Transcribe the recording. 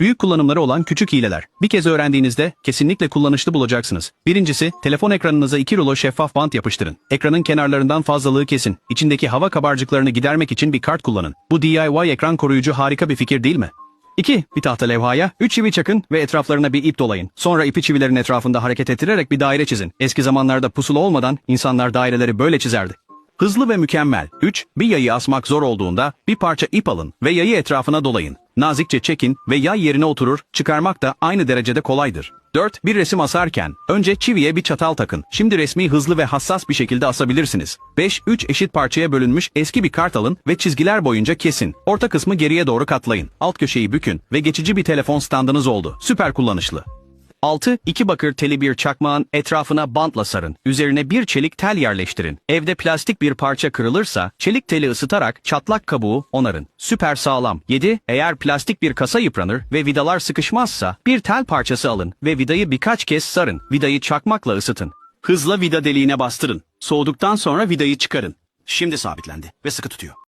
Büyük kullanımları olan küçük hileler. Bir kez öğrendiğinizde kesinlikle kullanışlı bulacaksınız. Birincisi, telefon ekranınıza 2 rulo şeffaf bant yapıştırın. Ekranın kenarlarından fazlalığı kesin. İçindeki hava kabarcıklarını gidermek için bir kart kullanın. Bu DIY ekran koruyucu harika bir fikir değil mi? 2. Bir tahta levhaya 3 çivi çakın ve etraflarına bir ip dolayın. Sonra ipi çivilerin etrafında hareket ettirerek bir daire çizin. Eski zamanlarda pusula olmadan insanlar daireleri böyle çizerdi. Hızlı ve mükemmel. 3. Bir yayı asmak zor olduğunda bir parça ip alın ve yayı etrafına dolayın. Nazikçe çekin ve yay yerine oturur, çıkarmak da aynı derecede kolaydır. 4. Bir resim asarken önce çiviye bir çatal takın. Şimdi resmi hızlı ve hassas bir şekilde asabilirsiniz. 5. 3 eşit parçaya bölünmüş eski bir kart alın ve çizgiler boyunca kesin. Orta kısmı geriye doğru katlayın. Alt köşeyi bükün ve geçici bir telefon standınız oldu. Süper kullanışlı. 6. İki bakır teli bir çakmağın etrafına bantla sarın. Üzerine bir çelik tel yerleştirin. Evde plastik bir parça kırılırsa çelik teli ısıtarak çatlak kabuğu onarın. Süper sağlam. 7. Eğer plastik bir kasa yıpranır ve vidalar sıkışmazsa bir tel parçası alın ve vidayı birkaç kez sarın. Vidayı çakmakla ısıtın. Hızla vida deliğine bastırın. Soğuduktan sonra vidayı çıkarın. Şimdi sabitlendi ve sıkı tutuyor.